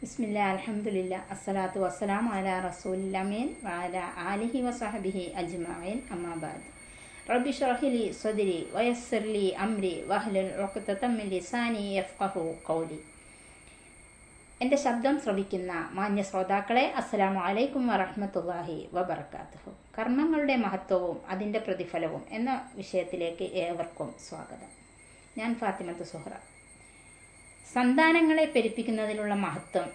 ബിസ്മില്ല അലഹമുല്ല അസ്സലാത്തു വസ്സലാം അല റസൂലില്ലമീൻ വാല ആലിഹി വസഹബിഹി അജ്മഈൻ അമ്മാബാദ് റബ്ബി ഷ്റഹ്ലി സദ്രി വയസ്സർലി അമ്രി വഹ്ലുൽ ഉഖ്തതം മിൻ ലിസാനി യഫ്ഖഹു ഖൗലി. എന്റെ ശബ്ദം ശ്രവിക്കുന്ന മാന്യ ശ്രോതാക്കളെ അസ്സലാമു അലൈക്കും വറഹ്മത്തുള്ളാഹി വബർക്കാത്തുഹു കർമ്മങ്ങളുടെ മഹത്വവും അതിന്റെ പ്രതിഫലവും എന്ന വിഷയത്തിലേക്ക് ഏവർക്കും സ്വാഗതം. ഞാൻ ഫാത്തിമത്ത് സുഹ്റ. സന്താനങ്ങളെ പെരുപ്പിക്കുന്നതിലുള്ള മഹത്വം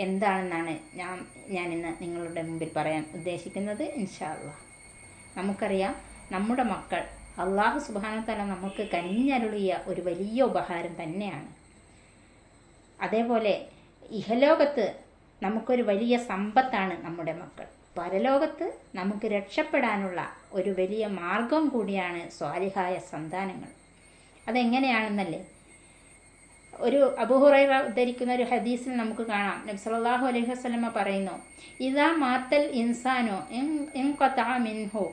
എന്താണെന്നാണ് ഞാൻ ഞാനിന്ന് നിങ്ങളുടെ മുമ്പിൽ പറയാൻ ഉദ്ദേശിക്കുന്നത്. ഇൻഷാല്ല നമുക്കറിയാം നമ്മുടെ മക്കൾ അള്ളാഹു സുബാനത്തല നമുക്ക് കനിഞ്ഞരുളിയ ഒരു വലിയ ഉപഹാരം തന്നെയാണ്. അതേപോലെ ഇഹലോകത്ത് നമുക്കൊരു വലിയ സമ്പത്താണ് നമ്മുടെ മക്കൾ. പരലോകത്ത് നമുക്ക് രക്ഷപ്പെടാനുള്ള ഒരു വലിയ മാർഗം കൂടിയാണ് സ്വാലിഹായ സന്താനങ്ങൾ. അതെങ്ങനെയാണെന്നല്ലേ? ഒരു അബുഹുറൈവ ഉദ്ധരിക്കുന്ന ഒരു ഹദീസിൽ നമുക്ക് കാണാം. നബി സല്ലല്ലാഹു അലൈഹി വസ്ലമ പറയുന്നു ഇതാ മാത്തൽ ഇൻസാനോ ഇൻ ഖതഅ മിൻഹു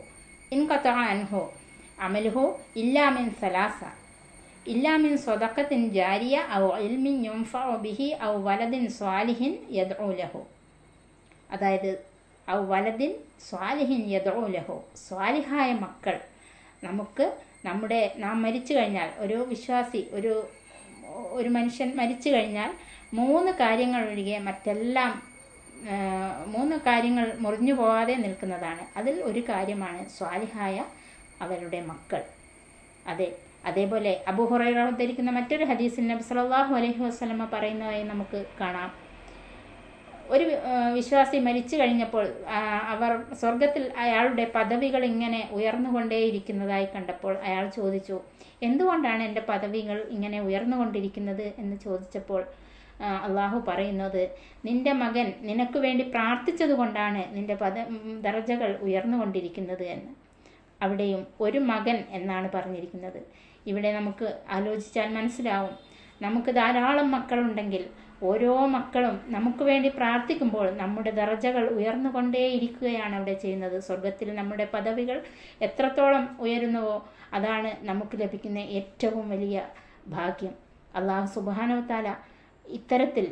ഇൻ ഖതഅ അൻഹോ അമൽഹോ ഇല്ലാ മിൻ സലാസ ഇല്ലാ മിൻ സ്വദഖത്തിൻ ജാരിയ ഔ ഇൽമിൻ യുൻഫഉ ബിഹി ഔ വലദിൻ സ്വാലിഹിൻ യദ്ഉ ലഹു. അതായത് ഔ വലദിൻ സ്വാലിഹിൻ യദ്ഉ ലഹു സ്വാലിഹായ മക്കൾ. നമുക്ക് നമ്മുടെ നാം മരിച്ചു കഴിഞ്ഞാൽ ഒരു വിശ്വാസി ഒരു ഒരു മനുഷ്യൻ മരിച്ചു കഴിഞ്ഞാൽ മൂന്ന് കാര്യങ്ങൾ ഒഴികെ മറ്റെല്ലാം മൂന്ന് കാര്യങ്ങൾ മുറിഞ്ഞു പോകാതെ നിൽക്കുന്നതാണ്. അതിൽ ഒരു കാര്യമാണ് സ്വാലിഹായ അവരുടെ മക്കൾ. അതെ അതേപോലെ അബുഹുറൈറ ഉദ്ധരിക്കുന്ന മറ്റൊരു ഹദീസിൽ നബി സല്ലല്ലാഹു അലൈഹി വസല്ലമ പറയുന്നതായി നമുക്ക് കാണാം. ഒരു വിശ്വാസി മരിച്ചു കഴിഞ്ഞപ്പോൾ അവർ സ്വർഗത്തിൽ അയാളുടെ പദവികൾ ഇങ്ങനെ ഉയർന്നുകൊണ്ടേയിരിക്കുന്നതായി കണ്ടപ്പോൾ അയാൾ ചോദിച്ചു എന്തുകൊണ്ടാണ് എന്റെ പദവികൾ ഇങ്ങനെ ഉയർന്നുകൊണ്ടിരിക്കുന്നത്? എന്ന് ചോദിച്ചപ്പോൾ അള്ളാഹു പറയുന്നത് നിന്റെ മകൻ നിനക്ക് വേണ്ടി പ്രാർത്ഥിച്ചത് കൊണ്ടാണ് നിന്റെ പദ ദർജകൾ ഉയർന്നുകൊണ്ടിരിക്കുന്നത് എന്ന്. അവിടെയും ഒരു മകൻ എന്നാണ് പറഞ്ഞിരിക്കുന്നത്. ഇവിടെ നമുക്ക് ആലോചിച്ചാൽ മനസ്സിലാവും. നമുക്ക് ധാരാളം മക്കളുണ്ടെങ്കിൽ ഓരോ മക്കളും നമുക്ക് വേണ്ടി പ്രാർത്ഥിക്കുമ്പോൾ നമ്മുടെ ദർജകൾ ഉയർന്നുകൊണ്ടേയിരിക്കുകയാണ് അവിടെ ചെയ്യുന്നത്. സ്വർഗത്തിൽ നമ്മുടെ പദവികൾ എത്രത്തോളം ഉയരുന്നുവോ അതാണ് നമുക്ക് ലഭിക്കുന്ന ഏറ്റവും വലിയ ഭാഗ്യം. അള്ളാഹു സുബാനവത്താല ഇത്തരത്തിൽ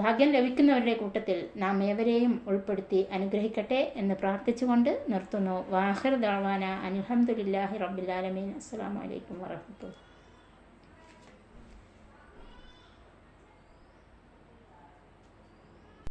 ഭാഗ്യം ലഭിക്കുന്നവരുടെ കൂട്ടത്തിൽ നാം ഏവരെയും ഉൾപ്പെടുത്തി അനുഗ്രഹിക്കട്ടെ എന്ന് പ്രാർത്ഥിച്ചുകൊണ്ട് നിർത്തുന്നു. വാഹിർ ദാവാന അനിഹമ്മദില്ലാഹി റബ്ബുലാലമീൻ അസ്സാം വലൈക്കും വാഹമത്തുള്ള